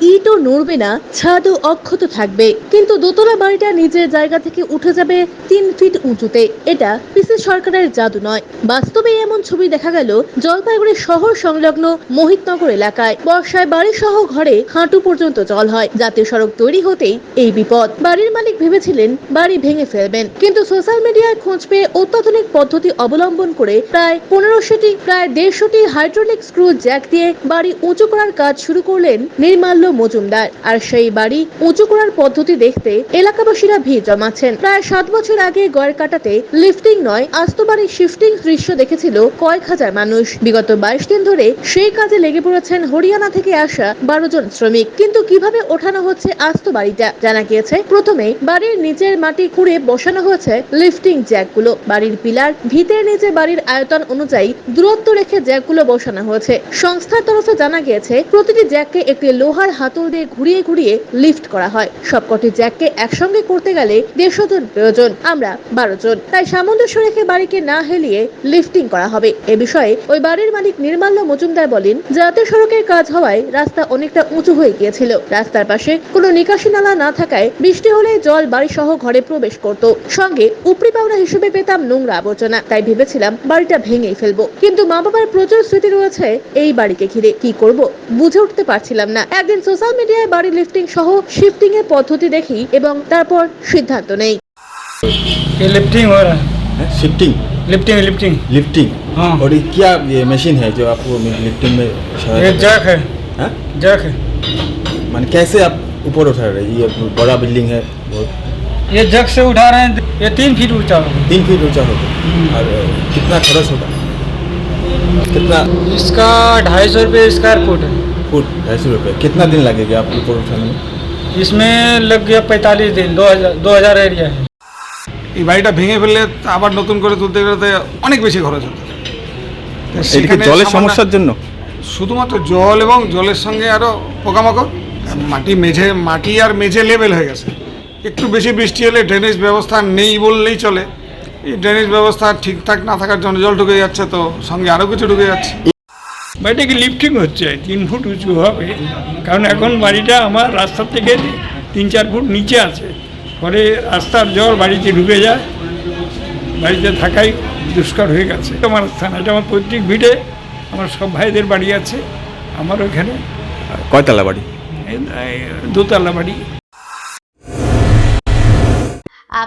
ইটও নড়বে না, ছাদও অক্ষত থাকবে। কিন্তু দোতলা বাড়িটা নিজের জায়গা থেকে উঠে যাবে তিন ফিট উঁচুতে। এটা পিসি সরকারের জাদু নয়। বাস্তবে এমন ছবি দেখা গেল জলপাইগুড়ি শহর সংলগ্ন মোহিতনগর এলাকায়। বর্ষায় বাড়ি সহ ঘরে হাঁটু পর্যন্ত জল হয়। জাতীয় সড়ক তৈরি হতেই এই বিপদ। বাড়ির মালিক ভেবেছিলেন বাড়ি ভেঙে ফেলবেন। কিন্তু সোশ্যাল মিডিয়ায় খোঁজ পেয়ে অত্যাধুনিক পদ্ধতি অবলম্বন করে প্রায় পনেরোশোটি, প্রায় দেড়শোটি হাইড্রোলিক স্ক্রু জ্যাক দিয়ে বাড়ি উঁচু করার কাজ শুরু করলেন নির্মাল্য মজুমদার। আর সেই বাড়ি উঁচু করার পদ্ধতি দেখতে এলাকাবাসীরা ভিড় জমাচ্ছেন। প্রায় সাত বছর আগে গয়ের কাটাতে লিফটিং নয়, আস্ত বাড়ির শিফটিং দৃশ্য দেখেছিল কয়েক হাজার মানুষ। বিগত বাইশ দিন ধরে সেই কাজে লেগে পড়েছেন হরিয়ানা থেকে আসা বারো জন শ্রমিক। কিন্তু কীভাবে ওঠানো হচ্ছে আস্ত বাড়িটা? জানা গিয়েছে, প্রথমে বাড়ির নিচের মাটি খুঁড়ে বসানো হয়েছে লিফটিং জ্যাকগুলো। বাড়ির পিলার ভিতের নিচে বাড়ির আয়তন অনুযায়ী দূরত্ব রেখে জ্যাকগুলো বসানো হয়েছে। সংস্থার তরফে জানা গিয়েছে, প্রতিটি জ্যাককে একটি লোহার হাতল দিয়ে ঘুরিয়ে ঘুরিয়ে লিফট করা হয়। সবকটি জ্যাককে একসঙ্গে করতে গেলে দেড়শো জন প্রয়োজন, আমরা বারো জন। তাই সামঞ্জস্য রেখে বাড়িকে না হেলিয়ে লিফটিং করা হবে। এ বিষয়ে ওই বাড়ির মালিক নির্মাল্য মজুমদার বলেন, জাতীয় সড়কের কাজ হওয়ায় রাস্তা অনেকটা উঁচু হয়ে গিয়েছিল। রাস্তার পাশে কোনো নিকাশি নালা না থাকায় বৃষ্টি হলে জল বাড়ি সহ ঘরে প্রবেশ করত। সঙ্গে উপরি পাওনা হিসেবে পেতাম নোংরা আবর্জনা। তাই ভেবেছিলাম বাড়িটা ভেঙেই ফেলব। কিন্তু মা বাবার প্রচুর স্মৃতি রয়েছে এই বাড়িকে ঘিরে। কি করব? বুঝে উঠতে পারছিলাম না। একদিন সোশ্যাল মিডিয়ায় বাড়ি লিফটিং সহ শিফটিং এর পদ্ধতি দেখি এবং তারপর সিদ্ধান্ত নেই ये लिफ्टिंग हो रहा है है शिफ्टिंग लिफ्टिंग लिफ्टिंग लिफ्टिंग हाँ। और ये क्या ये मशीन है जो आपको लिफ्टिंग में सहायता ये करे? जैक है हाँ? जैक है माने कैसे आप ऊपर उठा रहे हैं ये बड़ा बिल्डिंग है बहुत ये जग से उठा रहे हैं ये तीन फीट ऊंचा होगा तीन फीट ऊंचा होगा और कितना खर्च होगा कितना इसका ढाई सौ रुपये स्क्वायर फुट है फुट ढाई सौ रुपये कितना दिन लगेगा आप ऊपर उठाने में इसमें लग गया पैंतालीस दिन दो हजार दो हजार एरिया है এই বাড়িটা ভেঙে ফেললে আবার নতুন করে তুলতে গেলে অনেক বেশি খরচ হতো তো এটা কি সেখানে জলের সামান্য- সমস্যার জন্য শুধুমাত্র জল এবং জলের সঙ্গে আরও পোকামাকড় মাটি মেঝে মাটি আর মেঝে লেভেল হয়ে গেছে একটু বেশি বৃষ্টি হলে ড্রেনেজ ব্যবস্থা নেই বললেই চলে এই ড্রেনেজ ব্যবস্থা ঠিকঠাক না থাকার জন্য জল ঢুকে যাচ্ছে তো সঙ্গে আরও কিছু ঢুকে যাচ্ছে বাড়িটা কি লিফটিং হচ্ছে তিন ফুট উঁচু হবে। কারণ এখন বাড়িটা আমার রাস্তা থেকে তিন চার ফুট নিচে আছে। ফলে রাস্তার জল বাড়িতে ঢুকে যায় বাড়িতে থাকাই দুষ্কর হয়ে গেছে। আমার স্থান এটা আমার পৈতৃক ভিটে আমার সব ভাইদের বাড়ি আছে আমার ওখানে। কয়তলা বাড়ি? দোতলা বাড়ি।